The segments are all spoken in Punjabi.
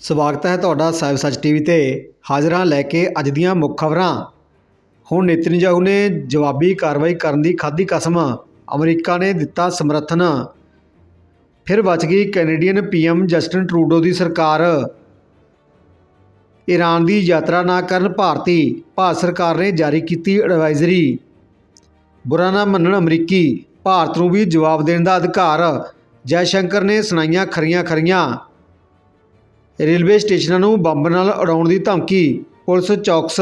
ਸਵਾਗਤ ਹੈ ਤੁਹਾਡਾ ਸਾਹਿਬ ਸੱਚ ਟੀਵੀ ਤੇ। ਹਾਜ਼ਰਾਂ ਲੈ ਕੇ ਅੱਜ ਦੀਆਂ ਮੁੱਖ ਖਬਰਾਂ। ਹੁਣ ਨੇਤਨਯਾਹੂ ਨੇ ਜਵਾਬੀ ਕਾਰਵਾਈ ਕਰਨ ਦੀ ਖਾਦੀ ਕਸਮ ਅਮਰੀਕਾ ਨੇ ਦਿੱਤਾ ਸਮਰਥਨ। ਫਿਰ ਬਚ ਗਈ ਕੈਨੇਡੀਅਨ ਪੀਐਮ ਜਸਟਿਨ ਟਰੂਡੋ ਦੀ ਸਰਕਾਰ। ਈਰਾਨ ਦੀ ਯਾਤਰਾ ਨਾ ਕਰਨ ਭਾਰਤੀ, ਭਾਰਤ ਸਰਕਾਰ ਨੇ ਜਾਰੀ ਕੀਤੀ ਐਡਵਾਈਜ਼ਰੀ। ਬੁਰਾ ਨਾ ਮੰਨਣ ਅਮਰੀਕੀ, ਭਾਰਤ ਨੂੰ ਵੀ ਜਵਾਬ ਦੇਣ ਦਾ ਅਧਿਕਾਰ। ਜੈ ਸ਼ੰਕਰ ਨੇ ਸੁਣਾਈਆਂ ਖਰੀਆਂ ਖਰੀਆਂ। ਰੇਲਵੇ ਸਟੇਸ਼ਨਾਂ ਨੂੰ ਬੰਬ ਨਾਲ ਉਡਾਉਣ ਦੀ ਧਮਕੀ, ਪੁਲਿਸ ਚੌਕਸ।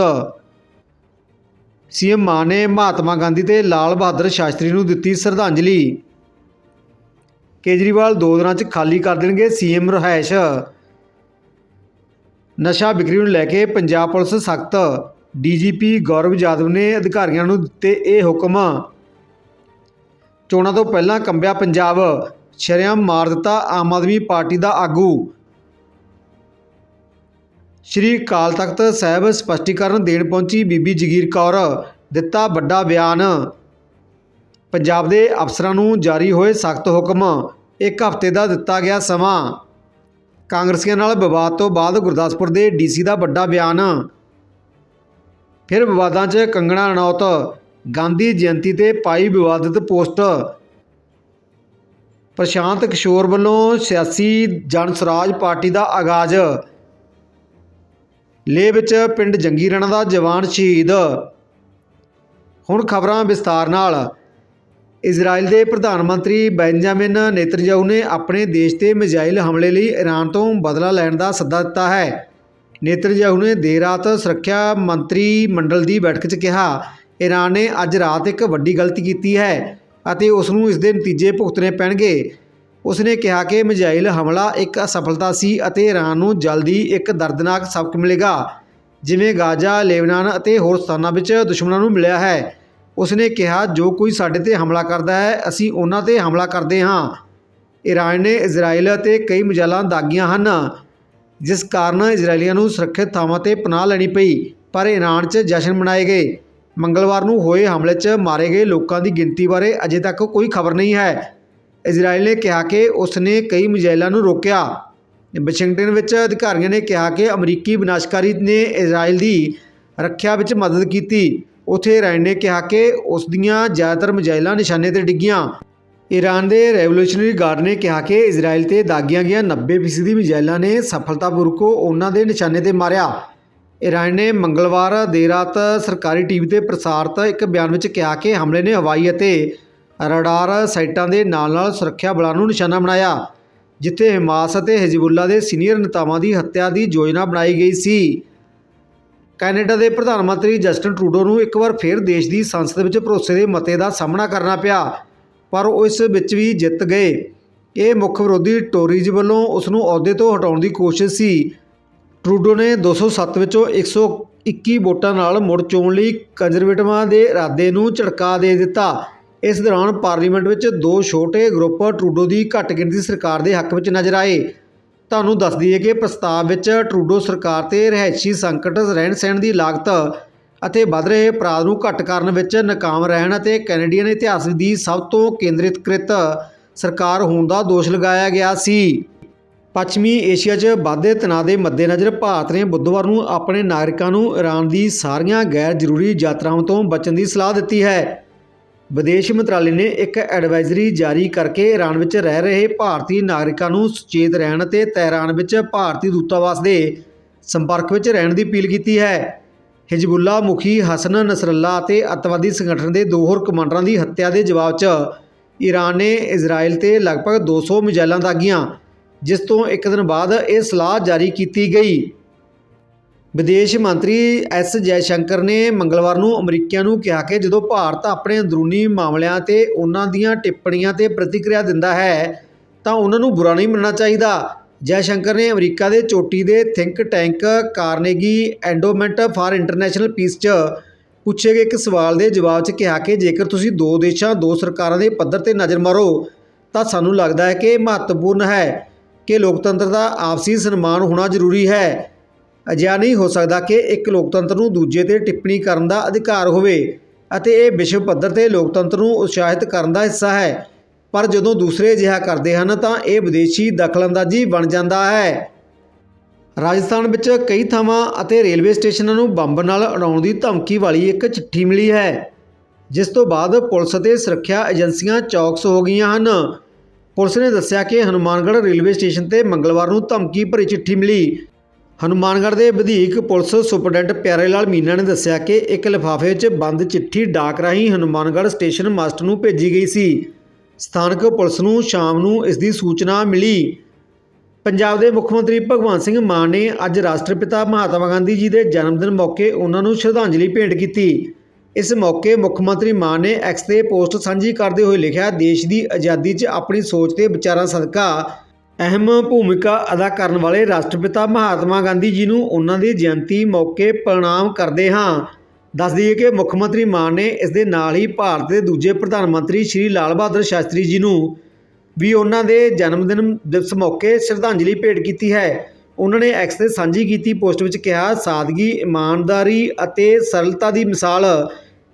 ਸੀਐਮ ਮਾਨ ਨੇ ਮਹਾਤਮਾ ਗਾਂਧੀ ਤੇ ਲਾਲ ਬਹਾਦਰ ਸ਼ਾਸਤਰੀ ਨੂੰ ਦਿੱਤੀ ਸ਼ਰਧਾਂਜਲੀ। ਕੇਜਰੀਵਾਲ ਦੋ ਦਿਨਾਂ 'ਚ ਖਾਲੀ ਕਰ ਦੇਣਗੇ ਸੀਐਮ ਰਹਿائش ਨਸ਼ਾ ਵਿਕਰੀ ਨੂੰ ਲੈ ਕੇ ਪੰਜਾਬ ਪੁਲਿਸ ਸਖਤ। ਡੀਜੀਪੀ ਗੌਰਵ ਯਾਦਵ ਨੇ ਅਧਿਕਾਰੀਆਂ ਨੂੰ ਦਿੱਤੇ ਇਹ ਹੁਕਮ। ਚੋਣਾਂ ਤੋਂ ਪਹਿਲਾਂ ਕੰਬਿਆ ਪੰਜਾਬ, ਸ਼ਰਿਆਮ ਮਾਰ ਦਿੱਤਾ ਆਮ ਆਦਮੀ ਪਾਰਟੀ ਦਾ ਆਗੂ। ਸ਼੍ਰੀ ਅਕਾਲ ਤਖਤ ਸਾਹਿਬ ਸਪਸ਼ਟੀਕਰਨ ਦੇਣ ਪਹੁੰਚੀ ਬੀਬੀ ਜਗੀਰ ਕੌਰ, ਦਿੱਤਾ ਵੱਡਾ ਬਿਆਨ। ਪੰਜਾਬ ਦੇ ਅਫਸਰਾਂ ਨੂੰ ਜਾਰੀ ਹੋਏ ਸਖਤ ਹੁਕਮ, ਇੱਕ ਹਫ਼ਤੇ ਦਾ ਦਿੱਤਾ ਗਿਆ ਸਮਾਂ। ਕਾਂਗਰਸੀਆਂ ਨਾਲ ਵਿਵਾਦ ਤੋਂ ਬਾਅਦ ਗੁਰਦਾਸਪੁਰ ਦੇ ਡੀਸੀ ਦਾ ਵੱਡਾ ਬਿਆਨ। ਫਿਰ ਵਿਵਾਦਾਂ 'ਚ ਕੰਗਣਾ ਰਣੌਤ, ਗਾਂਧੀ ਜਯੰਤੀ ਤੇ ਪਾਈ ਵਿਵਾਦਿਤ ਪੋਸਟ। ਪ੍ਰਸ਼ਾਂਤ ਕਿਸ਼ੋਰ ਵੱਲੋਂ ਸਿਆਸੀ ਜਨ ਸਵਰਾਜ ਪਾਰਟੀ ਦਾ ਆਗਾਜ਼। ਲੇਹ ਵਿੱਚ ਪਿੰਡ ਜੰਗੀ ਰਣਾ ਦਾ ਜਵਾਨ ਸ਼ਹੀਦ। ਹੁਣ ਖਬਰਾਂ ਵਿਸਤਾਰ ਨਾਲ। ਇਜ਼ਰਾਈਲ ਦੇ ਪ੍ਰਧਾਨ ਮੰਤਰੀ ਬੈਂਜਾਮਿਨ ਨੇਤਨਯਾਹੂ ਨੇ ਆਪਣੇ ਦੇਸ਼ ਤੇ ਮਿਜ਼ਾਈਲ ਹਮਲੇ ਲਈ ਈਰਾਨ ਤੋਂ ਬਦਲਾ ਲੈਣ ਦਾ ਸੱਦਾ ਦਿੱਤਾ ਹੈ। ਨੇਤਨਯਾਹੂ ਨੇ ਦੇਰ ਰਾਤ ਸੁਰੱਖਿਆ ਮੰਤਰੀ ਮੰਡਲ ਦੀ ਬੈਠਕ 'ਚ ਕਿਹਾ ਈਰਾਨ ਨੇ ਅੱਜ ਰਾਤ ਇੱਕ ਵੱਡੀ ਗਲਤੀ ਕੀਤੀ ਹੈ ਅਤੇ ਉਸ ਨੂੰ ਇਸ ਦੇ ਨਤੀਜੇ ਭੁਗਤਣੇ ਪੈਣਗੇ। ਉਸਨੇ ਕਿਹਾ ਕਿ ਮਿਜ਼ਾਈਲ ਹਮਲਾ ਇੱਕ ਅਸਫਲਤਾ ਸੀ ਅਤੇ ਈਰਾਨ ਨੂੰ ਜਲਦੀ ਇੱਕ ਦਰਦਨਾਕ ਸਬਕ ਮਿਲੇਗਾ, ਜਿਵੇਂ ਗਾਜ਼ਾ, ਲੇਬਨਾਨ ਅਤੇ ਹੋਰ ਸਥਾਨਾਂ ਵਿੱਚ ਦੁਸ਼ਮਣਾਂ ਨੂੰ ਮਿਲਿਆ ਹੈ। ਉਸਨੇ ਕਿਹਾ, ਜੋ ਕੋਈ ਸਾਡੇ ਤੇ ਹਮਲਾ ਕਰਦਾ ਹੈ, ਅਸੀਂ ਉਹਨਾਂ ਤੇ ਹਮਲਾ ਕਰਦੇ ਹਾਂ। ਈਰਾਨ ਨੇ ਇਜ਼ਰਾਈਲ ਅਤੇ ਕਈ ਮਿਜ਼ਾਈਲਾਂ ਦਾਗੀਆਂ ਹਨ, ਜਿਸ ਕਾਰਨ ਇਜ਼ਰਾਈਲੀਆਂ ਨੂੰ ਸੁਰੱਖਿਅਤ ਥਾਵਾਂ ਤੇ ਪਨਾਹ ਲੈਣੀ ਪਈ, ਪਰ ਈਰਾਨ 'ਚ ਜਸ਼ਨ ਮਨਾਏ ਗਏ। ਮੰਗਲਵਾਰ ਨੂੰ ਹੋਏ ਹਮਲੇ 'ਚ ਮਾਰੇ ਗਏ ਲੋਕਾਂ ਦੀ ਗਿਣਤੀ ਬਾਰੇ ਅਜੇ ਤੱਕ ਕੋਈ ਖਬਰ ਨਹੀਂ ਹੈ। ਇਜ਼ਰਾਈਲ ਨੇ ਕਿਹਾ ਕਿ ਉਸ ਨੇ ਕਈ ਮਿਜ਼ਾਈਲਾਂ ਨੂੰ ਰੋਕਿਆ। ਵਾਸ਼ਿੰਗਟਨ ਵਿੱਚ ਅਧਿਕਾਰੀਆਂ ਨੇ ਕਿਹਾ ਕਿ ਅਮਰੀਕੀ ਵਿਨਾਸ਼ਕਾਰੀ ਨੇ ਇਜ਼ਰਾਈਲ ਦੀ ਰੱਖਿਆ ਵਿੱਚ ਮਦਦ ਕੀਤੀ। ਉੱਥੇ ਈਰਾਨ ਨੇ ਕਿਹਾ ਕਿ ਉਸ ਦੀਆਂ ਜ਼ਿਆਦਾਤਰ ਮਿਜ਼ਾਈਲਾਂ ਨਿਸ਼ਾਨੇ ਤੇ ਡਿੱਗੀਆਂ। ਈਰਾਨ ਦੇ ਰੈਵੋਲੂਸ਼ਨਰੀ ਗਾਰਡ ਨੇ ਕਿਹਾ ਕਿ ਇਜ਼ਰਾਈਲ ਤੇ ਦਾਗੀਆਂ ਗਈਆਂ 90% ਮਿਜ਼ਾਈਲਾਂ ਨੇ ਸਫਲਤਾਪੂਰਵਕ ਉਹਨਾਂ ਦੇ ਨਿਸ਼ਾਨੇ ਤੇ ਮਾਰਿਆ। ਈਰਾਨ ਨੇ ਮੰਗਲਵਾਰ ਦੇਰ ਰਾਤ ਸਰਕਾਰੀ ਟੀਵੀ ਤੇ ਪ੍ਰਸਾਰਿਤ ਇੱਕ ਬਿਆਨ ਵਿੱਚ ਕਿਹਾ ਕਿ ਹਮਲੇ ਨੇ ਹਵਾਈ ਅਤੇ ਰਡਾਰ ਸਾਈਟਾਂ ਦੇ ਨਾਲ-ਨਾਲ ਸੁਰੱਖਿਆ ਬਲਾਂ ਨੂੰ ਨਿਸ਼ਾਨਾ ਬਣਾਇਆ, ਜਿੱਥੇ ਹਮਾਸ ਅਤੇ ਹਿਜ਼ਬੁੱਲਾ ਦੇ ਸੀਨੀਅਰ ਨੇਤਾਵਾਂ ਦੀ ਹੱਤਿਆ ਦੀ ਯੋਜਨਾ ਬਣਾਈ ਗਈ ਸੀ। ਕੈਨੇਡਾ ਦੇ ਪ੍ਰਧਾਨ ਮੰਤਰੀ ਜਸਟਿਨ ਟਰੂਡੋ ਨੂੰ ਇੱਕ ਵਾਰ ਫਿਰ ਦੇਸ਼ ਦੀ ਸੰਸਦ ਵਿੱਚ ਭਰੋਸੇ ਦੇ ਮਤੇ ਦਾ ਸਾਹਮਣਾ ਕਰਨਾ ਪਿਆ, ਪਰ ਉਹ ਇਸ ਵਿੱਚ ਵੀ ਜਿੱਤ ਗਏ। ਇਹ ਮੁੱਖ ਵਿਰੋਧੀ ਟੋਰੀਜ਼ ਵੱਲੋਂ ਉਸ ਨੂੰ ਅਹੁਦੇ ਤੋਂ ਹਟਾਉਣ ਦੀ ਕੋਸ਼ਿਸ਼ ਸੀ। ਟਰੂਡੋ ਨੇ 207 ਵਿੱਚੋਂ 121 ਵੋਟਾਂ ਨਾਲ ਮੁੜ ਚੋਣ ਲਈ ਕੰਜ਼ਰਵੇਟਿਵਾਂ ਦੇ ਇਰਾਦੇ ਨੂੰ ਝਟਕਾ ਦੇ ਦਿੱਤਾ। ਇਸ ਦੌਰਾਨ ਪਾਰਲੀਮੈਂਟ ਵਿੱਚ ਦੋ ਛੋਟੇ ਗਰੁੱਪ ਟਰੂਡੋ ਦੀ ਘੱਟ ਗਿਣਤੀ ਸਰਕਾਰ ਦੇ ਹੱਕ ਵਿੱਚ ਨਜ਼ਰ ਆਏ। ਤੁਹਾਨੂੰ ਦੱਸ ਦਈਏ ਕਿ ਪ੍ਰਸਤਾਵ ਵਿੱਚ ਟਰੂਡੋ ਸਰਕਾਰ ਤੇ ਰਹਿਸ਼ੀ ਸੰਕਟ ਰਹਿਣ ਸਹਿਣ ਦੀ ਲਾਗਤ ਅਤੇ ਵੱਧ ਰਹੇ ਅਪਰਾਧ ਨੂੰ ਘੱਟ ਕਰਨ ਵਿੱਚ ਨਾਕਾਮ ਰਹਿਣ ਅਤੇ ਕੈਨੇਡੀਅਨ ਇਤਿਹਾਸ ਦੀ ਸਭ ਤੋਂ ਕੇਂਦਰਿਤਕ੍ਰਿਤ ਸਰਕਾਰ ਹੋਣ ਦਾ ਦੋਸ਼ ਲਗਾਇਆ ਗਿਆ ਸੀ। ਪੱਛਮੀ ਏਸ਼ੀਆ 'ਚ ਵੱਧਦੇ ਤਣਾਅ ਦੇ ਮੱਦੇਨਜ਼ਰ ਭਾਰਤ ਨੇ ਬੁੱਧਵਾਰ ਨੂੰ ਆਪਣੇ ਨਾਗਰਿਕਾਂ ਨੂੰ ਈਰਾਨ ਦੀ ਸਾਰੀਆਂ ਗੈਰ ਜ਼ਰੂਰੀ ਯਾਤਰਾਵਾਂ ਤੋਂ ਬਚਣ ਦੀ ਸਲਾਹ ਦਿੱਤੀ ਹੈ। ਵਿਦੇਸ਼ ਮੰਤਰਾਲੇ ਨੇ ਇੱਕ ਐਡਵਾਈਜ਼ਰੀ ਜਾਰੀ ਕਰਕੇ ਈਰਾਨ ਵਿੱਚ ਰਹਿ ਰਹੇ ਭਾਰਤੀ ਨਾਗਰਿਕਾਂ ਨੂੰ ਸੁਚੇਤ ਰਹਿਣ ਅਤੇ ਤਹਿਰਾਨ ਵਿੱਚ ਭਾਰਤੀ ਦੂਤਾਵਾਸ ਦੇ ਸੰਪਰਕ ਵਿੱਚ ਰਹਿਣ ਦੀ ਅਪੀਲ ਕੀਤੀ ਹੈ। ਹਿਜਬੁੱਲਾ ਮੁਖੀ ਹਸਨ ਨਸਰੱਲਾ ਅਤੇ ਅੱਤਵਾਦੀ ਸੰਗਠਨ ਦੇ ਦੋ ਹੋਰ ਕਮਾਂਡਰਾਂ ਦੀ ਹੱਤਿਆ ਦੇ ਜਵਾਬ 'ਚ ਈਰਾਨ ਨੇ ਇਜ਼ਰਾਈਲ ਤੇ ਲਗਭਗ 200 ਮਿਜ਼ਾਈਲਾਂ ਦਾਗੀਆਂ, ਜਿਸ ਤੋਂ ਇੱਕ ਦਿਨ ਬਾਅਦ ਇਹ ਸਲਾਹ ਜਾਰੀ ਕੀਤੀ ਗਈ। ਵਿਦੇਸ਼ ਮੰਤਰੀ ਐਸ ਜੈਸ਼ੰਕਰ ਨੇ ਮੰਗਲਵਾਰ ਨੂੰ ਅਮਰੀਕੀਆਂ ਨੂੰ ਕਿਹਾ ਕਿ ਜਦੋਂ ਭਾਰਤ ਆਪਣੇ ਅੰਦਰੂਨੀ ਮਾਮਲਿਆਂ ਤੇ ਉਹਨਾਂ ਦੀਆਂ ਟਿੱਪਣੀਆਂ ਤੇ ਪ੍ਰਤੀਕਿਰਿਆ ਦਿੰਦਾ ਹੈ, ਤਾਂ ਉਹਨਾਂ ਨੂੰ ਬੁਰਾ ਨਹੀਂ ਮੰਨਣਾ ਚਾਹੀਦਾ। ਜੈਸ਼ੰਕਰ ਨੇ ਅਮਰੀਕਾ ਦੇ ਚੋਟੀ ਦੇ think tank Carnegie Endowment for International Peace 'ਚ ਪੁੱਛੇ ਗਏ ਇੱਕ ਸਵਾਲ ਦੇ ਜਵਾਬ 'ਚ ਕਿਹਾ ਕਿ ਜੇਕਰ ਤੁਸੀਂ ਦੋ ਦੇਸ਼ਾਂ, ਦੋ ਸਰਕਾਰਾਂ ਦੇ ਪੱਧਰ ਤੇ ਨਜ਼ਰ ਮਾਰੋ, ਤਾਂ ਸਾਨੂੰ ਲੱਗਦਾ ਹੈ ਕਿ ਇਹ ਮਹੱਤਵਪੂਰਨ ਹੈ ਕਿ ਲੋਕਤੰਤਰ ਦਾ ਆਪਸੀ ਸਨਮਾਨ ਹੋਣਾ ਜ਼ਰੂਰੀ ਹੈ। ਅਜਿਹਾ ਨਹੀਂ ਹੋ ਸਕਦਾ ਕਿ ਇੱਕ ਲੋਕਤੰਤਰ ਨੂੰ ਦੂਜੇ ਤੇ ਟਿੱਪਣੀ ਕਰਨ ਦਾ ਅਧਿਕਾਰ ਹੋਵੇ ਅਤੇ ਇਹ ਵਿਸ਼ਵ ਪੱਧਰ ਤੇ ਲੋਕਤੰਤਰ ਨੂੰ ਉਤਸ਼ਾਹਿਤ ਕਰਨ ਦਾ ਹਿੱਸਾ ਹੈ। ਪਰ ਜਦੋਂ ਦੂਸਰੇ ਅਜਿਹਾ ਕਰਦੇ ਹਨ ਤਾਂ ਇਹ ਵਿਦੇਸ਼ੀ ਦਖਲਅੰਦਾਜ਼ੀ ਬਣ ਜਾਂਦਾ ਹੈ। ਰਾਜਸਥਾਨ ਵਿੱਚ ਕਈ ਥਾਵਾਂ ਅਤੇ ਰੇਲਵੇ ਸਟੇਸ਼ਨਾਂ ਨੂੰ ਬੰਬ ਨਾਲ ਉਡਾਉਣ ਦੀ ਧਮਕੀ ਵਾਲੀ ਇੱਕ ਚਿੱਠੀ ਮਿਲੀ ਹੈ, ਜਿਸ ਤੋਂ ਬਾਅਦ ਪੁਲਿਸ ਅਤੇ ਸੁਰੱਖਿਆ ਏਜੰਸੀਆਂ ਚੌਕਸ ਹੋ ਗਈਆਂ ਹਨ। ਪੁਲਿਸ ਨੇ ਦੱਸਿਆ ਕਿ ਹਨੂਮਾਨਗੜ੍ਹ ਰੇਲਵੇ ਸਟੇਸ਼ਨ ਤੇ ਮੰਗਲਵਾਰ ਨੂੰ ਧਮਕੀ ਭਰੀ ਚਿੱਠੀ ਮਿਲੀ। ਹਨੂਮਾਨਗੜ੍ਹ ਦੇ ਵਧੇਕ ਪੁਲਿਸ ਸੁਪਰਡੈਂਟ ਪਿਆਰੇ ਲਾਲ ਮੀਨਾ ਨੇ ਦੱਸਿਆ ਕਿ ਇੱਕ ਲਿਫਾਫੇ 'ਚ ਬੰਦ ਚਿੱਠੀ ਡਾਕ ਰਾਹੀਂ ਹਨੂਮਾਨਗੜ੍ਹ ਸਟੇਸ਼ਨ ਮਾਸਟਰ ਨੂੰ ਭੇਜੀ ਗਈ ਸੀ। ਸਥਾਨਕ ਪੁਲਿਸ ਨੂੰ ਸ਼ਾਮ ਨੂੰ ਇਸ ਦੀ ਸੂਚਨਾ ਮਿਲੀ। ਪੰਜਾਬ ਦੇ ਮੁੱਖ ਮੰਤਰੀ ਭਗਵੰਤ ਸਿੰਘ ਮਾਨ ਨੇ ਅੱਜ ਰਾਸ਼ਟਰਪਿਤਾ ਮਹਾਤਮਾ ਗਾਂਧੀ ਜੀ ਦੇ ਜਨਮ ਦਿਨ ਮੌਕੇ ਉਹਨਾਂ ਨੂੰ ਸ਼ਰਧਾਂਜਲੀ ਭੇਂਟ ਕੀਤੀ। ਇਸ ਮੌਕੇ ਮੁੱਖ ਮੰਤਰੀ ਮਾਨ ਨੇ ਐਕਸ ਤੇ ਪੋਸਟ ਸਾਂਝੀ ਕਰਦੇ ਹੋਏ ਲਿਖਿਆ, ਦੇਸ਼ ਦੀ ਆਜ਼ਾਦੀ 'ਚ ਆਪਣੀ ਸੋਚ ਤੇ ਵਿਚਾਰਾਂ ਸਦਕਾ ਅਹਿਮ ਭੂਮਿਕਾ ਅਦਾ ਕਰਨ ਵਾਲੇ ਰਾਸ਼ਟਰਪਿਤਾ ਮਹਾਤਮਾ ਗਾਂਧੀ ਜੀ ਨੂੰ ਉਹਨਾਂ ਦੀ ਜਯੰਤੀ ਮੌਕੇ ਪ੍ਰਣਾਮ ਕਰਦੇ ਹਾਂ। ਦੱਸ ਦਈਏ ਕਿ ਮੁੱਖ ਮੰਤਰੀ ਮਾਨ ਨੇ ਇਸ ਦੇ ਨਾਲ ਹੀ ਭਾਰਤ ਦੇ ਦੂਜੇ ਪ੍ਰਧਾਨ ਮੰਤਰੀ ਸ਼੍ਰੀ ਲਾਲ ਬਹਾਦਰ ਸ਼ਾਸਤਰੀ ਜੀ ਨੂੰ ਵੀ ਉਹਨਾਂ ਦੇ ਜਨਮ ਦਿਨ ਦਿਵਸ ਮੌਕੇ ਸ਼ਰਧਾਂਜਲੀ ਭੇਟ ਕੀਤੀ ਹੈ। ਉਹਨਾਂ ਨੇ ਐਕਸ ਤੇ ਸਾਂਝੀ ਕੀਤੀ ਪੋਸਟ ਵਿੱਚ ਕਿਹਾ, ਸਾਦਗੀ, ਇਮਾਨਦਾਰੀ ਅਤੇ ਸਰਲਤਾ ਦੀ ਮਿਸਾਲ।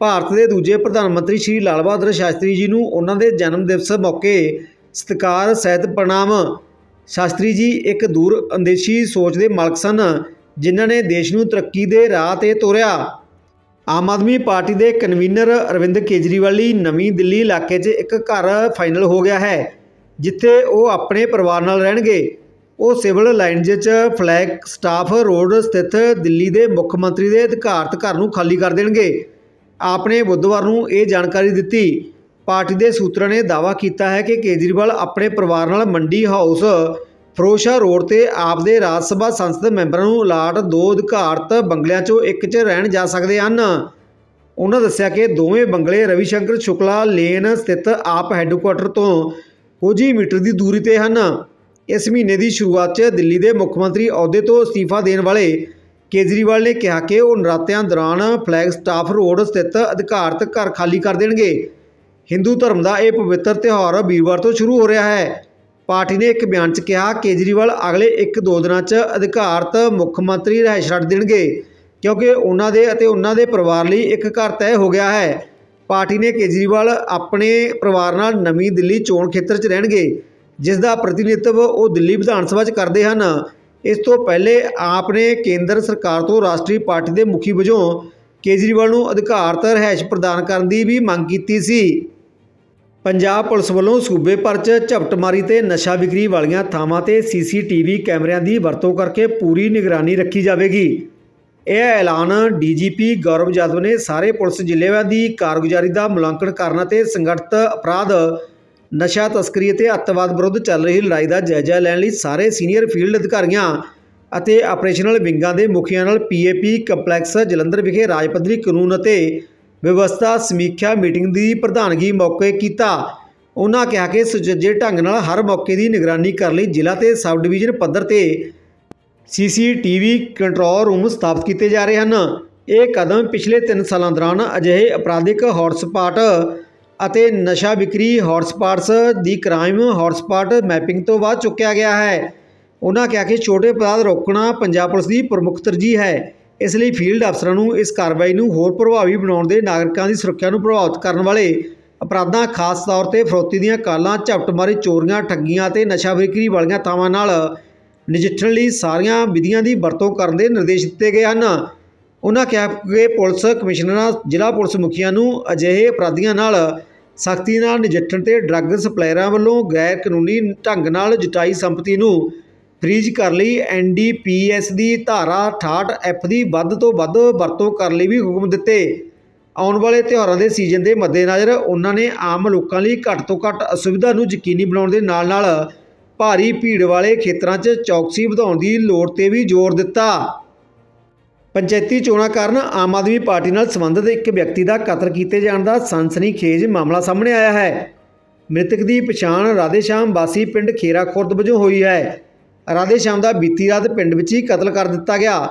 ਭਾਰਤ ਦੇ ਦੂਜੇ ਪ੍ਰਧਾਨ ਮੰਤਰੀ ਸ਼੍ਰੀ ਲਾਲ ਬਹਾਦਰ ਸ਼ਾਸਤਰੀ ਜੀ ਨੂੰ ਉਹਨਾਂ ਦੇ ਜਨਮ ਦਿਵਸ ਮੌਕੇ ਸਤਿਕਾਰ ਸਹਿਤ ਪ੍ਰਣਾਮ। ਸ਼ਾਸਤਰੀ ਜੀ ਇੱਕ ਦੂਰ ਅੰਦੇਸ਼ੀ ਸੋਚ ਦੇ ਮਾਲਕ ਸਨ, ਜਿਨ੍ਹਾਂ ਨੇ ਦੇਸ਼ ਨੂੰ ਤਰੱਕੀ ਦੇ ਰਾਹ ਤੇ ਤੋਰਿਆ। ਆਮ ਆਦਮੀ ਪਾਰਟੀ ਦੇ ਕਨਵੀਨਰ ਅਰਵਿੰਦ ਕੇਜਰੀਵਾਲ ਲਈ ਨਵੀਂ ਦਿੱਲੀ ਇਲਾਕੇ 'ਚ ਇੱਕ ਘਰ ਫਾਈਨਲ ਹੋ ਗਿਆ ਹੈ, ਜਿੱਥੇ ਉਹ ਆਪਣੇ ਪਰਿਵਾਰ ਨਾਲ ਰਹਿਣਗੇ। ਉਹ ਸਿਵਲ ਲਾਈਨਜ਼ 'ਚ ਫਲੈਗ ਸਟਾਫ ਰੋਡ ਸਥਿਤ ਦਿੱਲੀ ਦੇ ਮੁੱਖ ਮੰਤਰੀ ਦੇ ਅਧਿਕਾਰਤ ਘਰ ਨੂੰ ਖਾਲੀ ਕਰ ਦੇਣਗੇ। ਆਪਨੇ ਬੁੱਧਵਾਰ ਨੂੰ ਇਹ ਜਾਣਕਾਰੀ ਦਿੱਤੀ। ਪਾਰਟੀ ਦੇ ਸੂਤਰਾਂ ਨੇ ਦਾਅਵਾ ਕੀਤਾ ਹੈ ਕਿ ਕੇਜਰੀਵਾਲ ਆਪਣੇ ਪਰਿਵਾਰ ਨਾਲ ਮੰਡੀ ਹਾਊਸ, ਫਰੋਸ਼ਾ ਰੋਡ ਤੇ ਆਪ ਦੇ ਰਾਜ ਸਭਾ ਸੰਸਦ ਮੈਂਬਰਾਂ ਨੂੰ ਅਲਾਟ ਦੋ ਅਧਿਕਾਰਤ ਬੰਗਲਿਆਂ 'ਚੋਂ ਇੱਕ 'ਚ ਰਹਿਣ ਜਾ ਸਕਦੇ ਹਨ। ਉਹਨਾਂ ਦੱਸਿਆ ਕਿ ਦੋਵੇਂ ਬੰਗਲੇ ਰਵੀ ਸ਼ੰਕਰ ਸ਼ੁਕਲਾ ਲੇਨ ਸਥਿਤ ਆਪ ਹੈੱਡਕੁਆਟਰ ਤੋਂ ਕੁਝ ਹੀ ਮੀਟਰ ਦੀ ਦੂਰੀ ਤੇ ਹਨ। ਇਸ ਮਹੀਨੇ ਦੀ ਸ਼ੁਰੂਆਤ 'ਚ ਦਿੱਲੀ ਦੇ ਮੁੱਖ ਮੰਤਰੀ ਅਹੁਦੇ ਤੋਂ ਅਸਤੀਫਾ ਦੇਣ ਵਾਲੇ ਕੇਜਰੀਵਾਲ ਨੇ ਕਿਹਾ ਕਿ ਉਹ ਨਰਾਤਿਆਂ ਦੌਰਾਨ ਫਲੈਗ ਸਟਾਫ ਰੋਡ ਸਥਿਤ ਅਧਿਕਾਰਤ ਘਰ ਖਾਲੀ ਕਰ ਦੇਣਗੇ। ਹਿੰਦੂ ਧਰਮ ਦਾ ਇਹ ਪਵਿੱਤਰ ਤਿਉਹਾਰ ਵੀਰਵਾਰ ਤੋਂ ਸ਼ੁਰੂ ਹੋ ਰਿਹਾ ਹੈ। ਪਾਰਟੀ ਨੇ ਇੱਕ ਬਿਆਨ 'ਚ ਕਿਹਾ, ਕੇਜਰੀਵਾਲ ਅਗਲੇ 1-2 ਦਿਨਾਂ 'ਚ ਅਧਿਕਾਰਤ ਮੁੱਖ ਮੰਤਰੀ ਰਹਿ ਛੱਡ ਦੇਣਗੇ, ਕਿਉਂਕਿ ਉਹਨਾਂ ਦੇ ਅਤੇ ਉਹਨਾਂ ਦੇ ਪਰਿਵਾਰ ਲਈ ਇੱਕ ਘਰ ਤੈਅ ਹੋ ਗਿਆ ਹੈ। ਪਾਰਟੀ ਨੇ ਕੇਜਰੀਵਾਲ ਆਪਣੇ ਪਰਿਵਾਰ ਨਾਲ ਨਵੀਂ ਦਿੱਲੀ ਚੋਣ ਖੇਤਰ 'ਚ ਰਹਿਣਗੇ, ਜਿਸ ਦਾ ਪ੍ਰਤੀਨਿਧਿਤਵ ਉਹ ਦਿੱਲੀ ਵਿਧਾਨ ਸਭਾ 'ਚ ਕਰਦੇ ਹਨ। ਇਸ ਤੋਂ ਪਹਿਲੇ ਆਪ ਨੇ ਕੇਂਦਰ ਸਰਕਾਰ ਤੋਂ ਰਾਸ਼ਟਰੀ ਪਾਰਟੀ ਦੇ ਮੁਖੀ ਵਜੋਂ ਕੇਜਰੀਵਾਲ ਨੂੰ ਅਧਿਕਾਰਤ ਰਹਿائش ਪ੍ਰਦਾਨ ਕਰਨ ਦੀ ਵੀ ਮੰਗ ਕੀਤੀ ਸੀ। ਪੰਜਾਬ ਪੁਲਿਸ ਵੱਲੋਂ ਸੂਬੇ ਭਰ 'ਚ ਝਪਟਮਾਰੀ ਤੇ ਨਸ਼ਾ ਵਿਕਰੀ ਵਾਲੀਆਂ ਥਾਵਾਂ ਤੇ ਸੀਸੀਟੀਵੀ ਕੈਮਰਿਆਂ ਦੀ ਵਰਤੋਂ ਕਰਕੇ ਪੂਰੀ ਨਿਗਰਾਨੀ ਰੱਖੀ ਜਾਵੇਗੀ। ਇਹ ਐਲਾਨ ਡੀਜੀਪੀ ਗੌਰਵ ਯਾਦਵ ਨੇ ਸਾਰੇ ਪੁਲਿਸ ਜ਼ਿਲ੍ਹਿਆਂ ਦੀ ਕਾਰਗੁਜ਼ਾਰੀ ਦਾ ਮੁਲਾਂਕਣ ਕਰਨ ਅਤੇ ਸੰਗਠਿਤ ਅਪਰਾਧ, ਨਸ਼ਾ ਤਸਕਰੀ ਅਤੇ ਅੱਤਵਾਦ ਵਿਰੁੱਧ ਚੱਲ ਰਹੀ ਲੜਾਈ ਦਾ ਜਾਇਜ਼ਾ ਲੈਣ ਲਈ ਸਾਰੇ ਸੀਨੀਅਰ ਫੀਲਡ ਅਧਿਕਾਰੀਆਂ ਅਤੇ ਆਪਰੇਸ਼ਨਲ ਵਿੰਗਾਂ ਦੇ ਮੁਖੀਆਂ ਨਾਲ ਪੀਏਪੀ ਕੰਪਲੈਕਸ ਜਲੰਧਰ ਵਿਖੇ ਰਾਜ ਪੱਧਰੀ ਕਾਨੂੰਨ ਅਤੇ ਵਿਵਸਥਾ ਸਮੀਖਿਆ ਮੀਟਿੰਗ ਦੀ ਪ੍ਰਧਾਨਗੀ ਮੌਕੇ ਕੀਤਾ। ਉਹਨਾਂ ਕਿਹਾ ਕਿ ਸੁਚੱਜੇ ਢੰਗ ਨਾਲ ਹਰ ਮੌਕੇ ਦੀ ਨਿਗਰਾਨੀ ਕਰਨ ਲਈ ਜ਼ਿਲ੍ਹਾ ਤੇ ਸਬ ਡਿਵੀਜ਼ਨ ਪੱਧਰ ਤੇ ਸੀਸੀਟੀਵੀ ਕੰਟਰੋਲ ਰੂਮ ਸਥਾਪਿਤ ਕੀਤੇ ਜਾ ਰਹੇ ਹਨ। ਇਹ ਕਦਮ ਪਿਛਲੇ 3 ਸਾਲਾਂ ਦੌਰਾਨ ਅਜਿਹੇ ਅਪਰਾਧਿਕ ਹੌਟਸਪਾਟ ਅਤੇ ਨਸ਼ਾ ਵਿਕਰੀ ਹੌਟਸਪਾਟਸ ਦੀ ਕ੍ਰਾਈਮ ਹੌਟਸਪਾਟ ਮੈਪਿੰਗ ਤੋਂ ਬਾਅਦ ਚੁੱਕਿਆ ਗਿਆ ਹੈ। ਉਹਨਾਂ ਕਿਹਾ ਕਿ ਛੋਟੇ ਅਪਰਾਧ ਰੋਕਣਾ ਪੰਜਾਬ ਪੁਲਿਸ ਦੀ ਪ੍ਰਮੁੱਖ ਤਰਜੀਹ ਹੈ। ਇਸ ਲਈ ਫੀਲਡ ਅਫਸਰਾਂ ਨੂੰ ਇਸ ਕਾਰਵਾਈ ਨੂੰ ਹੋਰ ਪ੍ਰਭਾਵੀ ਬਣਾਉਣ ਦੇ ਨਾਗਰਿਕਾਂ ਦੀ ਸੁਰੱਖਿਆ ਨੂੰ ਪ੍ਰਭਾਵਿਤ ਕਰਨ ਵਾਲੇ ਅਪਰਾਧਾਂ, ਖਾਸ ਤੌਰ ਤੇ ਫਰੋਤੀ ਦੀਆਂ ਕਾਲਾਂ, ਝਪਟਮਾਰੀ, ਚੋਰੀਆਂ, ਠੱਗੀਆਂ ਅਤੇ ਨਸ਼ਾ ਵਿਕਰੀ ਵਾਲੀਆਂ ਥਾਵਾਂ ਨਾਲ ਨਜਿੱਠਣ ਲਈ ਸਾਰੀਆਂ ਵਿਧੀਆਂ ਦੀ ਵਰਤੋਂ ਕਰਨ ਦੇ ਨਿਰਦੇਸ਼ ਦਿੱਤੇ ਗਏ ਹਨ। ਉਹਨਾਂ ਕਿਹਾ ਕਿ ਪੁਲਿਸ ਕਮਿਸ਼ਨਰਾਂ, ਜ਼ਿਲ੍ਹਾ ਪੁਲਿਸ ਮੁਖੀਆਂ ਨੂੰ ਅਜਿਹੇ ਅਪਰਾਧੀਆਂ ਨਾਲ ਸਖਤੀ ਨਾਲ ਨਜਿੱਠਣ ਤੇ ਡਰੱਗ ਸਪਲਾਇਰਾਂ ਵੱਲੋਂ ਗੈਰ ਕਾਨੂੰਨੀ ਢੰਗ ਨਾਲ ਜੁਟਾਈ ਸੰਪਤੀ ਨੂੰ ਫ੍ਰੀਜ਼ ਕਰ ਲਈ ਐਨਡੀਪੀਐਸ ਦੀ ਧਾਰਾ 68 ਐਫ ਦੀ ਵੱਧ ਤੋਂ ਵੱਧ ਵਰਤੋਂ ਕਰਨ ਲਈ ਵੀ ਹੁਕਮ ਦਿੱਤੇ। ਆਉਣ ਵਾਲੇ ਤਿਉਹਾਰਾਂ ਦੇ ਸੀਜ਼ਨ ਦੇ ਮੱਦੇਨਜ਼ਰ ਉਹਨਾਂ ਨੇ ਆਮ ਲੋਕਾਂ ਲਈ ਘੱਟ ਤੋਂ ਘੱਟ ਅਸੁਵਿਧਾ ਨੂੰ ਯਕੀਨੀ ਬਣਾਉਣ ਦੇ ਨਾਲ-ਨਾਲ ਭਾਰੀ ਭੀੜ ਵਾਲੇ ਖੇਤਰਾਂ 'ਚ ਚੌਕਸੀ ਵਧਾਉਣ ਦੀ ਲੋੜ ਤੇ ਵੀ ਜ਼ੋਰ ਦਿੱਤਾ। ਪੰਚਾਇਤੀ ਚੋਣਾਂ ਕਾਰਨ ਆਮ ਆਦਮੀ ਪਾਰਟੀ ਨਾਲ ਸੰਬੰਧਿਤ ਇੱਕ ਵਿਅਕਤੀ ਦਾ ਕਤਲ ਕੀਤੇ ਜਾਣ ਦਾ ਸਨਸਨੀਖੇਜ ਮਾਮਲਾ ਸਾਹਮਣੇ ਆਇਆ ਹੈ। ਮ੍ਰਿਤਕ ਦੀ ਪਛਾਣ ਰਾਧੇਸ਼ਾਮ ਵਾਸੀ ਪਿੰਡ ਖੇਰਾ ਖੁਰਦ ਵਜੋਂ ਹੋਈ ਹੈ। ਰਾਧੇ ਸ਼ਾਮ ਦਾ ਬੀਤੀ ਰਾਤ ਪਿੰਡ ਵਿੱਚ ਹੀ ਕਤਲ ਕਰ ਦਿੱਤਾ ਗਿਆ।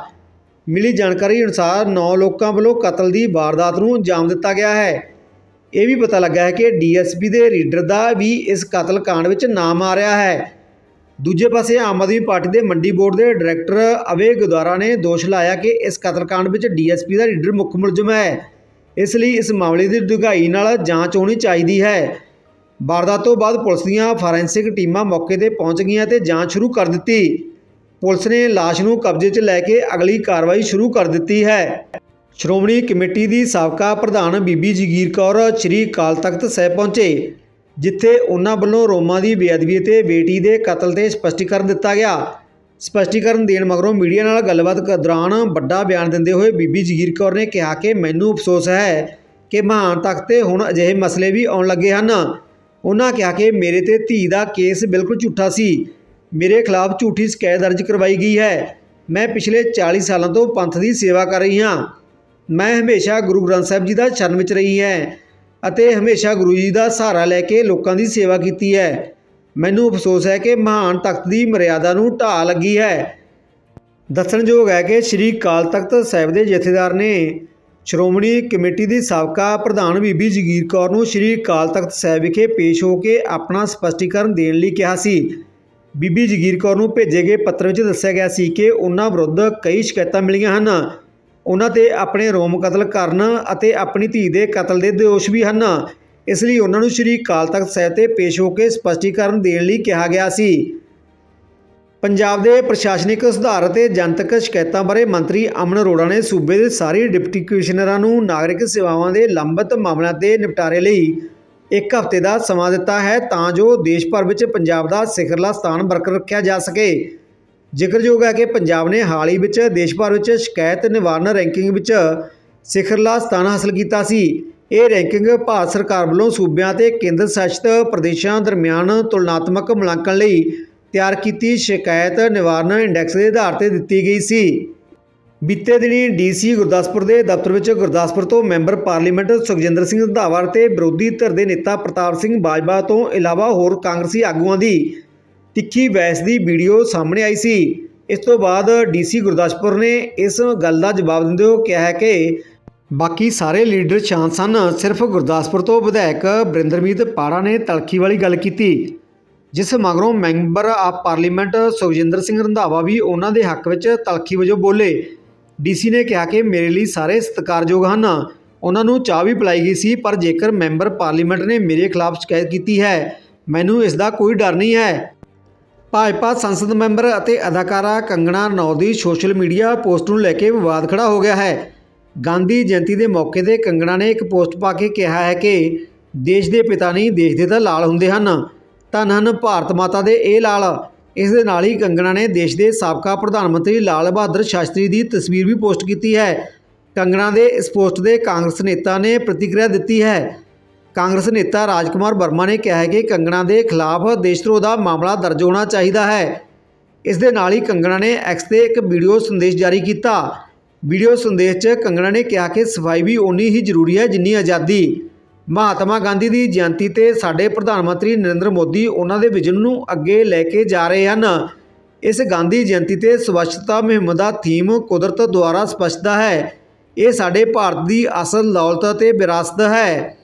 ਮਿਲੀ ਜਾਣਕਾਰੀ ਅਨੁਸਾਰ 9 ਲੋਕਾਂ ਵੱਲੋਂ ਕਤਲ ਦੀ ਵਾਰਦਾਤ ਨੂੰ ਅੰਜਾਮ ਦਿੱਤਾ ਗਿਆ ਹੈ। ਇਹ ਵੀ ਪਤਾ ਲੱਗਾ ਹੈ ਕਿ ਡੀਐਸਪੀ ਦੇ ਰੀਡਰ ਦਾ ਵੀ ਇਸ ਕਤਲ ਕਾਂਡ ਵਿੱਚ ਨਾਮ ਆ ਰਿਹਾ ਹੈ। ਦੂਜੇ ਪਾਸੇ ਆਮ ਆਦਮੀ ਪਾਰਟੀ ਦੇ ਮੰਡੀ ਬੋਰਡ ਦੇ ਡਾਇਰੈਕਟਰ ਅਵੇ ਗੁਦਾਰਾ ਨੇ ਦੋਸ਼ ਲਾਇਆ ਕਿ ਇਸ ਕਤਲकांड ਵਿੱਚ ਡੀਐਸਪੀ ਦਾ ਰੀਡਰ ਮੁੱਖ ਮੁਲਜ਼ਮ ਹੈ। ਇਸ ਲਈ ਇਸ ਮਾਮਲੇ ਦੀ ਡੂੰਘਾਈ ਨਾਲ ਜਾਂਚ ਹੋਣੀ ਚਾਹੀਦੀ ਹੈ। ਵਾਰਦਾਤ ਤੋਂ ਬਾਅਦ ਪੁਲਿਸ ਦੀਆਂ ਫਾਰੈਂਸਿਕ ਟੀਮਾਂ ਮੌਕੇ ਤੇ ਪਹੁੰਚ ਗਈਆਂ ਤੇ ਜਾਂਚ ਸ਼ੁਰੂ ਕਰ ਦਿੱਤੀ। ਪੁਲਿਸ ਨੇ ਲਾਸ਼ ਨੂੰ ਕਬਜ਼ੇ 'ਚ ਲੈ ਕੇ ਅਗਲੀ ਕਾਰਵਾਈ ਸ਼ੁਰੂ ਕਰ ਦਿੱਤੀ ਹੈ। ਸ਼੍ਰੋਮਣੀ ਕਮੇਟੀ ਦੀ ਸਾਬਕਾ ਪ੍ਰਧਾਨ ਬੀਬੀ ਜਗੀਰ ਕੌਰ ਸ੍ਰੀ ਅਕਾਲ ਤਖਤ ਸਾਹਿਬ ਪਹੁੰਚੇ, ਜਿੱਥੇ ਉਹਨਾਂ ਵੱਲੋਂ ਰੋਮਾਂ ਦੀ ਬੇਅਦਬੀ ਤੇ ਬੇਟੀ ਦੇ ਕਤਲ ਤੇ ਸਪਸ਼ਟੀਕਰਨ ਦਿੱਤਾ ਗਿਆ। ਸਪਸ਼ਟੀਕਰਨ ਦੇਣ ਮਗਰੋਂ ਮੀਡੀਆ ਨਾਲ ਗੱਲਬਾਤ ਦੌਰਾਨ ਵੱਡਾ ਬਿਆਨ ਦਿੰਦੇ ਹੋਏ ਬੀਬੀ ਜਗੀਰ ਕੌਰ ਨੇ ਕਿਹਾ ਕਿ ਮੈਨੂੰ ਅਫਸੋਸ ਹੈ ਕਿ ਮਹਾਨ ਤਖਤ ਤੇ ਹੁਣ ਅਜਿਹੇ ਮਸਲੇ ਵੀ ਆਉਣ ਲੱਗੇ ਹਨ। ਉਹਨਾਂ ਕਿਹਾ ਕਿ ਮੇਰੇ ਤੇ ਧੀ ਦਾ ਕੇਸ ਬਿਲਕੁਲ ਝੂਠਾ ਸੀ। ਮੇਰੇ ਖਿਲਾਫ ਝੂਠੀ ਸ਼ਿਕਾਇਤ ਦਰਜ ਕਰਵਾਈ ਗਈ ਹੈ। ਮੈਂ ਪਿਛਲੇ 40 ਸਾਲਾਂ ਤੋਂ ਪੰਥ ਦੀ ਸੇਵਾ ਕਰ ਰਹੀ ਹਾਂ। ਮੈਂ ਹਮੇਸ਼ਾ ਗੁਰੂ ਗ੍ਰੰਥ ਸਾਹਿਬ ਜੀ ਦਾ ਸ਼ਰਨ ਵਿੱਚ ਰਹੀ ਹੈ ਅਤੇ ਹਮੇਸ਼ਾ ਗੁਰੂ ਜੀ ਦਾ ਸਹਾਰਾ ਲੈ ਕੇ ਲੋਕਾਂ ਦੀ ਸੇਵਾ ਕੀਤੀ ਹੈ। ਮੈਨੂੰ ਅਫਸੋਸ ਹੈ ਕਿ ਮਹਾਨ ਤਖਤ ਦੀ ਮਰਿਆਦਾ ਨੂੰ ਢਾਹ ਲੱਗੀ ਹੈ। ਦੱਸਣਯੋਗ ਹੈ ਕਿ ਸ੍ਰੀ ਅਕਾਲ ਤਖਤ ਸਾਹਿਬ ਦੇ ਜਥੇਦਾਰ ਨੇ ਸ਼੍ਰੋਮਣੀ ਕਮੇਟੀ ਦੀ ਸਾਬਕਾ ਪ੍ਰਧਾਨ ਬੀਬੀ ਜਗੀਰ ਕੌਰ ਨੂੰ ਸ੍ਰੀ ਅਕਾਲ ਤਖਤ ਸਾਹਿਬ ਵਿਖੇ ਪੇਸ਼ ਹੋ ਕੇ ਆਪਣਾ ਸਪਸ਼ਟੀਕਰਨ ਦੇਣ ਲਈ ਕਿਹਾ ਸੀ। ਬੀਬੀ ਜਗੀਰ ਕੌਰ ਨੂੰ ਭੇਜੇ ਗਏ ਪੱਤਰ ਵਿੱਚ ਦੱਸਿਆ ਗਿਆ ਸੀ ਕਿ ਉਹਨਾਂ ਵਿਰੁੱਧ ਕਈ ਸ਼ਿਕਾਇਤਾਂ ਮਿਲੀਆਂ ਹਨ। ਉਹਨਾਂ ਤੇ ਆਪਣੇ ਰੋਮ ਕਤਲ ਕਰਨ ਅਤੇ ਆਪਣੀ ਧੀ ਦੇ ਕਤਲ ਦੇ ਦੋਸ਼ ਵੀ ਹਨ। ਇਸ ਲਈ ਉਹਨਾਂ ਨੂੰ ਸ੍ਰੀ ਅਕਾਲ ਤਖਤ ਸਾਹਿਬ ਤੇ ਪੇਸ਼ ਹੋ ਕੇ ਸਪਸ਼ਟੀਕਰਨ ਦੇਣ ਲਈ ਕਿਹਾ ਗਿਆ ਸੀ। ਪੰਜਾਬ ਦੇ ਪ੍ਰਸ਼ਾਸਨਿਕ ਸੁਧਾਰ ਅਤੇ ਜਨਤਕ ਸ਼ਿਕਾਇਤਾਂ ਬਾਰੇ ਮੰਤਰੀ ਅਮਨ ਅਰੋੜਾ ਨੇ ਸੂਬੇ ਦੇ ਸਾਰੇ ਡਿਪਟੀ ਕਮਿਸ਼ਨਰਾਂ ਨੂੰ ਨਾਗਰਿਕ ਸੇਵਾਵਾਂ ਦੇ ਲੰਬਿਤ ਮਾਮਲਿਆਂ ਦੇ ਨਿਪਟਾਰੇ ਲਈ ਇੱਕ ਹਫ਼ਤੇ ਦਾ ਸਮਾਂ ਦਿੱਤਾ ਹੈ ਤਾਂ ਜੋ ਦੇਸ਼ ਭਰ ਵਿੱਚ ਪੰਜਾਬ ਦਾ ਸਿਖਰਲਾ ਸਥਾਨ ਬਰਕਰਾਰ ਰੱਖਿਆ ਜਾ ਸਕੇ। ਜ਼ਿਕਰਯੋਗ ਹੈ ਕਿ ਪੰਜਾਬ ਨੇ ਹਾਲ ਹੀ ਵਿੱਚ ਦੇਸ਼ ਭਰ ਵਿੱਚ ਸ਼ਿਕਾਇਤ ਨਿਵਾਰਨ ਰੈਂਕਿੰਗ ਵਿੱਚ ਸਿਖਰਲਾ ਸਥਾਨ ਹਾਸਲ ਕੀਤਾ ਸੀ। ਇਹ ਰੈਂਕਿੰਗ ਭਾਰਤ ਸਰਕਾਰ ਵੱਲੋਂ ਸੂਬਿਆਂ ਤੇ ਕੇਂਦਰ ਸ਼ਾਸਿਤ ਪ੍ਰਦੇਸ਼ਾਂ ਦਰਮਿਆਨ ਤੁਲਨਾਤਮਕ ਮੁਲਾਂਕਣ ਲਈ ਤਿਆਰ ਕੀਤੀ ਸ਼ਿਕਾਇਤ ਨਿਵਾਰਨ ਇੰਡੈਕਸ ਦੇ ਆਧਾਰ ਤੇ ਦਿੱਤੀ ਗਈ ਸੀ। ਬੀਤੇ ਦਿਨੀ ਡੀਸੀ ਗੁਰਦਾਸਪੁਰ ਦੇ ਦਫ਼ਤਰ ਵਿੱਚ ਗੁਰਦਾਸਪੁਰ ਤੋਂ ਮੈਂਬਰ ਪਾਰਲੀਮੈਂਟ ਸੁਖਜਿੰਦਰ ਸਿੰਘ ਰੰਧਾਵਾ ਤੇ ਵਿਰੋਧੀ ਧਿਰ ਦੇ ਨੇਤਾ ਪ੍ਰਤਾਪ ਸਿੰਘ ਬਾਜਵਾ ਤੋਂ ਇਲਾਵਾ ਹੋਰ ਕਾਂਗਰਸੀ ਆਗੂਆਂ ਦੀ ਤਿੱਖੀ ਬਹਿਸ ਦੀ ਵੀਡੀਓ ਸਾਹਮਣੇ ਆਈ ਸੀ। ਇਸ ਤੋਂ ਬਾਅਦ ਡੀਸੀ ਗੁਰਦਾਸਪੁਰ ਨੇ ਇਸ ਗੱਲ ਦਾ ਜਵਾਬ ਦਿੰਦੇ ਹੋਏ ਕਿਹਾ ਹੈ ਕਿ ਬਾਕੀ ਸਾਰੇ ਲੀਡਰ ਸ਼ਾਂਤ ਸਨ, ਸਿਰਫ ਗੁਰਦਾਸਪੁਰ ਤੋਂ ਵਿਧਾਇਕ ਬਰਿੰਦਰਮੀਤ ਪਾੜਾ ਨੇ ਤਲਖੀ ਵਾਲੀ ਗੱਲ ਕੀਤੀ। ਜਿਸ ਮਗਰੋਂ member of parliament Sukhjinder Singh Randhawa ਵੀ ਉਹਨਾਂ ਦੇ ਹੱਕ ਵਿੱਚ ਤਲਖੀ ਵਜੋਂ ਬੋਲੇ। ਡੀਸੀ ਨੇ ਕਿਹਾ ਕਿ ਮੇਰੇ ਲਈ ਸਾਰੇ ਸਤਿਕਾਰਯੋਗ ਹਨ। ਉਹਨਾਂ ਨੂੰ ਚਾਹ ਵੀ ਪਿਲਾਈ ਗਈ ਸੀ, ਪਰ ਜੇਕਰ ਮੈਂਬਰ ਪਾਰਲੀਮੈਂਟ ਨੇ ਮੇਰੇ ਖਿਲਾਫ ਸ਼ਿਕਾਇਤ ਕੀਤੀ ਹੈ, ਮੈਨੂੰ ਇਸ ਦਾ ਕੋਈ ਡਰ ਨਹੀਂ ਹੈ। ਭਾਜਪਾ ਸੰਸਦ ਮੈਂਬਰ ਅਤੇ ਅਦਾਕਾਰਾ ਕੰਗਣਾ ਰਣੌਤ ਦੀ ਸੋਸ਼ਲ ਮੀਡੀਆ ਪੋਸਟ ਨੂੰ ਲੈ ਕੇ ਵਿਵਾਦ ਖੜਾ ਹੋ ਗਿਆ ਹੈ। ਗਾਂਧੀ ਜਯੰਤੀ ਦੇ ਮੌਕੇ ਤੇ ਕੰਗਣਾ ਨੇ ਇੱਕ ਪੋਸਟ ਪਾ ਕੇ ਕਿਹਾ ਹੈ ਕਿ ਦੇਸ਼ ਦੇ ਪਿਤਾ ਨਹੀਂ, ਦੇਸ਼ ਦੇ ਤਾਂ ਲਾਲ ਹੁੰਦੇ ਹਨ। ਧੰਨ ਹਨ ਭਾਰਤ ਮਾਤਾ ਦੇ ਇਹ ਲਾਲ। ਇਸ ਦੇ ਨਾਲ ਹੀ ਕੰਗਣਾ ਨੇ ਦੇਸ਼ ਦੇ ਸਾਬਕਾ ਪ੍ਰਧਾਨ ਮੰਤਰੀ ਲਾਲ ਬਹਾਦਰ ਸ਼ਾਸਤਰੀ ਦੀ ਤਸਵੀਰ ਵੀ ਪੋਸਟ ਕੀਤੀ ਹੈ। ਕੰਗਣਾ ਦੇ ਇਸ ਪੋਸਟ ਦੇ ਕਾਂਗਰਸ ਨੇਤਾ ਨੇ ਪ੍ਰਤੀਕਿਰਿਆ ਦਿੱਤੀ ਹੈ। ਕਾਂਗਰਸ ਨੇਤਾ ਰਾਜਕੁਮਾਰ ਵਰਮਾ ਨੇ ਕਿਹਾ ਹੈ ਕਿ ਕੰਗਣਾ ਦੇ ਖਿਲਾਫ ਦੇਸ਼ਧਰੋਹ ਦਾ ਮਾਮਲਾ ਦਰਜ ਹੋਣਾ ਚਾਹੀਦਾ ਹੈ। ਇਸ ਦੇ ਨਾਲ ਹੀ ਕੰਗਣਾ ਨੇ ਐਕਸ ਤੇ ਇੱਕ ਵੀਡੀਓ ਸੰਦੇਸ਼ ਜਾਰੀ ਕੀਤਾ। ਵੀਡੀਓ ਸੰਦੇਸ਼ 'ਚ ਕੰਗਣਾ ਨੇ ਕਿਹਾ ਕਿ ਸਫ਼ਾਈ ਵੀ ਓਨੀ ਹੀ ਜ਼ਰੂਰੀ ਹੈ ਜਿੰਨੀ ਆਜ਼ਾਦੀ। ਮਹਾਤਮਾ ਗਾਂਧੀ ਦੀ ਜਯੰਤੀ ਤੇ ਸਾਡੇ ਪ੍ਰਧਾਨ ਮੰਤਰੀ ਨਰਿੰਦਰ ਮੋਦੀ ਉਹਨਾਂ ਦੇ ਵਿਜ਼ਨ ਨੂੰ ਅੱਗੇ ਲੈ ਕੇ ਜਾ ਰਹੇ ਹਨ। ਇਸ ਗਾਂਧੀ ਜਯੰਤੀ ਤੇ ਸਵੱਛਤਾ ਮੁਹਿੰਮ ਦਾ ਥੀਮ ਕੁਦਰਤ ਦੁਆਰਾ ਸਪਸ਼ਟਤਾ ਹੈ। ਇਹ ਸਾਡੇ ਭਾਰਤ ਦੀ ਅਸਲ ਦੌਲਤ ਤੇ ਵਿਰਾਸਤ ਹੈ।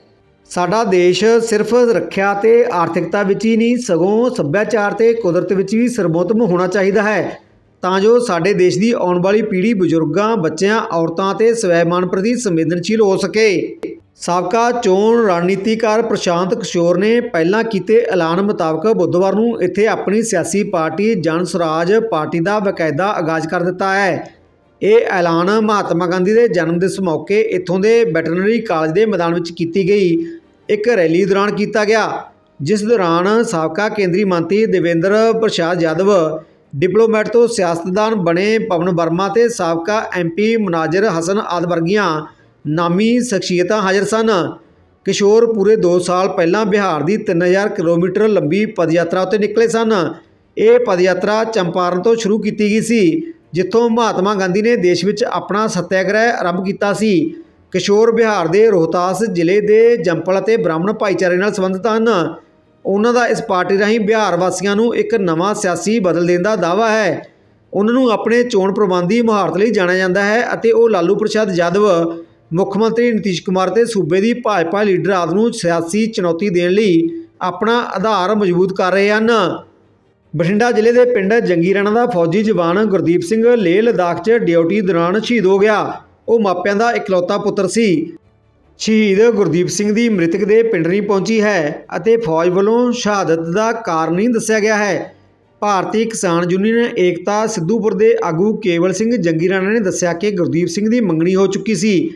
ਸਾਡਾ ਦੇਸ਼ ਸਿਰਫ ਰੱਖਿਆ ਤੇ ਆਰਥਿਕਤਾ ਵਿੱਚ ਹੀ ਨਹੀਂ, ਸਗੋਂ ਸੱਭਿਆਚਾਰ ਤੇ ਕੁਦਰਤ ਵਿੱਚ ਵੀ ਸਰਬੋਤਮ ਹੋਣਾ ਚਾਹੀਦਾ ਹੈ। ਤਾਂ ਜੋ ਸਾਡੇ ਦੇਸ਼ ਦੀ ਆਉਣ ਵਾਲੀ ਪੀੜ੍ਹੀ, ਬਜ਼ੁਰਗਾਂ, ਬੱਚਿਆਂ, ਔਰਤਾਂ ਤੇ ਸਵੈਮਾਨ ਪ੍ਰਤੀ ਸੰਵੇਦਨਸ਼ੀਲ ਹੋ ਸਕੇ। ਸਾਬਕਾ ਚੋਣ ਰਣਨੀਤੀਕਾਰ ਪ੍ਰਸ਼ਾਂਤ ਕਿਸ਼ੋਰ ਨੇ ਪਹਿਲਾਂ ਕੀਤੇ ਐਲਾਨ ਮੁਤਾਬਕ ਬੁੱਧਵਾਰ ਨੂੰ ਇੱਥੇ ਆਪਣੀ ਸਿਆਸੀ ਪਾਰਟੀ ਜਨ ਸਵਰਾਜ ਪਾਰਟੀ ਦਾ ਬਕਾਇਦਾ ਆਗਾਜ਼ ਕਰ ਦਿੱਤਾ ਹੈ। ਇਹ ਐਲਾਨ ਮਹਾਤਮਾ ਗਾਂਧੀ ਦੇ ਜਨਮ ਦਿਵਸ ਮੌਕੇ ਇੱਥੋਂ ਦੇ ਵੈਟਰਨਰੀ ਕਾਲਜ ਦੇ ਮੈਦਾਨ ਵਿੱਚ ਕੀਤੀ ਗਈ। ਇੱਕ ਰੈਲੀ ਦੌਰਾਨ ਕੀਤਾ ਗਿਆ, ਜਿਸ ਦੌਰਾਨ ਸਾਬਕਾ ਕੇਂਦਰੀ ਮੰਤਰੀ ਦੇਵੇਂਦਰ ਪ੍ਰਸਾਦ ਯਾਦਵ, ਡਿਪਲੋਮੈਟ ਤੋਂ ਸਿਆਸਤਦਾਨ ਬਣੇ ਪਵਨ ਵਰਮਾ ਤੇ ਸਾਬਕਾ ਐਮਪੀ ਮੁਨਾਜ਼ਰ ਹਸਨ ਆਦਿ ਵਰਗੀਆਂ ਨਾਮੀ ਸ਼ਖਸੀਅਤਾਂ ਹਾਜ਼ਰ ਸਨ। ਕਿਸ਼ੋਰ ਪੂਰੇ 2 ਸਾਲ ਪਹਿਲਾਂ ਬਿਹਾਰ ਦੀ 3000 ਕਿਲੋਮੀਟਰ ਲੰਬੀ ਪਦਯਾਤਰਾ ਉੱਤੇ ਨਿਕਲੇ ਸਨ। ਇਹ ਪਦਯਾਤਰਾ ਚੰਪਾਰਨ ਤੋਂ ਸ਼ੁਰੂ ਕੀਤੀ ਗਈ ਸੀ, ਜਿੱਥੋਂ ਮਹਾਤਮਾ ਗਾਂਧੀ ਨੇ ਦੇਸ਼ ਵਿੱਚ ਆਪਣਾ ਸੱਤਿਆਗ੍ਰਹਿ ਆਰੰਭ ਕੀਤਾ ਸੀ। ਕਿਸ਼ੋਰ ਬਿਹਾਰ ਦੇ ਰੋਹਤਾਸ ਜ਼ਿਲ੍ਹੇ ਦੇ ਜੰਪਲ ਅਤੇ ਬ੍ਰਾਹਮਣ ਭਾਈਚਾਰੇ ਨਾਲ ਸੰਬੰਧਿਤ ਹਨ। ਉਹਨਾਂ ਦਾ ਇਸ ਪਾਰਟੀ ਰਾਹੀਂ ਬਿਹਾਰ ਵਾਸੀਆਂ ਨੂੰ ਇੱਕ ਨਵਾਂ ਸਿਆਸੀ ਬਦਲ ਦੇਣ ਦਾ ਦਾਅਵਾ ਹੈ। ਉਹਨਾਂ ਨੂੰ ਆਪਣੇ ਚੋਣ ਪ੍ਰਬੰਧੀ ਮੁਹਾਰਤ ਲਈ ਜਾਣਿਆ ਜਾਂਦਾ ਹੈ ਅਤੇ ਉਹ ਲਾਲੂ ਪ੍ਰਸਾਦ ਯਾਦਵ ਮੁੱਖ ਮੰਤਰੀ ਨਿਤੀਸ਼ ਕੁਮਾਰ ਤੇ ਸੂਬੇ ਦੀ ਭਾਜਪਾ ਲੀਡਰ ਆਦਿ ਨੂੰ ਸਿਆਸੀ ਚੁਣੌਤੀ ਦੇਣ ਲਈ ਆਪਣਾ ਆਧਾਰ ਮਜ਼ਬੂਤ ਕਰ ਰਹੇ ਹਨ। ਬਠਿੰਡਾ ਜ਼ਿਲ੍ਹੇ ਦੇ ਪਿੰਡ ਜੰਗੀ ਰਾਣਾ ਦਾ ਫੌਜੀ ਜਵਾਨ ਗੁਰਦੀਪ ਸਿੰਘ ਲੇਹ ਲਦਾਖ 'ਚ ਡਿਊਟੀ ਦੌਰਾਨ ਸ਼ਹੀਦ ਹੋ ਗਿਆ। ਉਹ ਮਾਪਿਆਂ ਦਾ ਇਕਲੌਤਾ ਪੁੱਤਰ ਸੀ। ਸ਼ਹੀਦ ਗੁਰਦੀਪ ਸਿੰਘ ਦੀ ਮ੍ਰਿਤਕ ਦੇ ਪਿੰਡਰੀ ਪਹੁੰਚੀ ਹੈ ਅਤੇ ਫੌਜ ਵੱਲੋਂ ਸ਼ਹਾਦਤ ਦਾ ਕਾਰਨ ਹੀ ਦੱਸਿਆ ਗਿਆ ਹੈ। ਭਾਰਤੀ ਕਿਸਾਨ ਯੂਨੀਅਨ ਏਕਤਾ ਸਿੱਧੂਪੁਰ ਦੇ ਆਗੂ ਕੇਵਲ ਸਿੰਘ ਜੰਗੀ ਰਾਣਾ ਨੇ ਦੱਸਿਆ ਕਿ ਗੁਰਦੀਪ ਸਿੰਘ ਦੀ ਮੰਗਣੀ ਹੋ ਚੁੱਕੀ ਸੀ।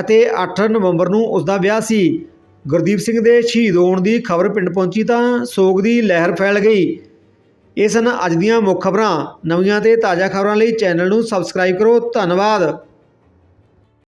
ਅਤੇ 8 ਨਵੰਬਰ ਨੂੰ ਉਸ ਦਾ ਵਿਆਹ ਸੀ। ਗੁਰਦੀਪ ਸਿੰਘ ਦੇ ਸ਼ਹੀਦ ਹੋਣ ਦੀ ਖਬਰ ਪਿੰਡ ਪਹੁੰਚੀ ਤਾਂ ਸੋਗ ਦੀ ਲਹਿਰ ਫੈਲ ਗਈ। ਇਹ ਸਨ ਅੱਜ ਦੀਆਂ ਮੁੱਖ ਖਬਰਾਂ। ਨਵੀਆਂ ਤੇ ਤਾਜ਼ਾ ਖਬਰਾਂ ਲਈ ਚੈਨਲ ਨੂੰ ਸਬਸਕ੍ਰਾਈਬ ਕਰੋ। ਧੰਨਵਾਦ।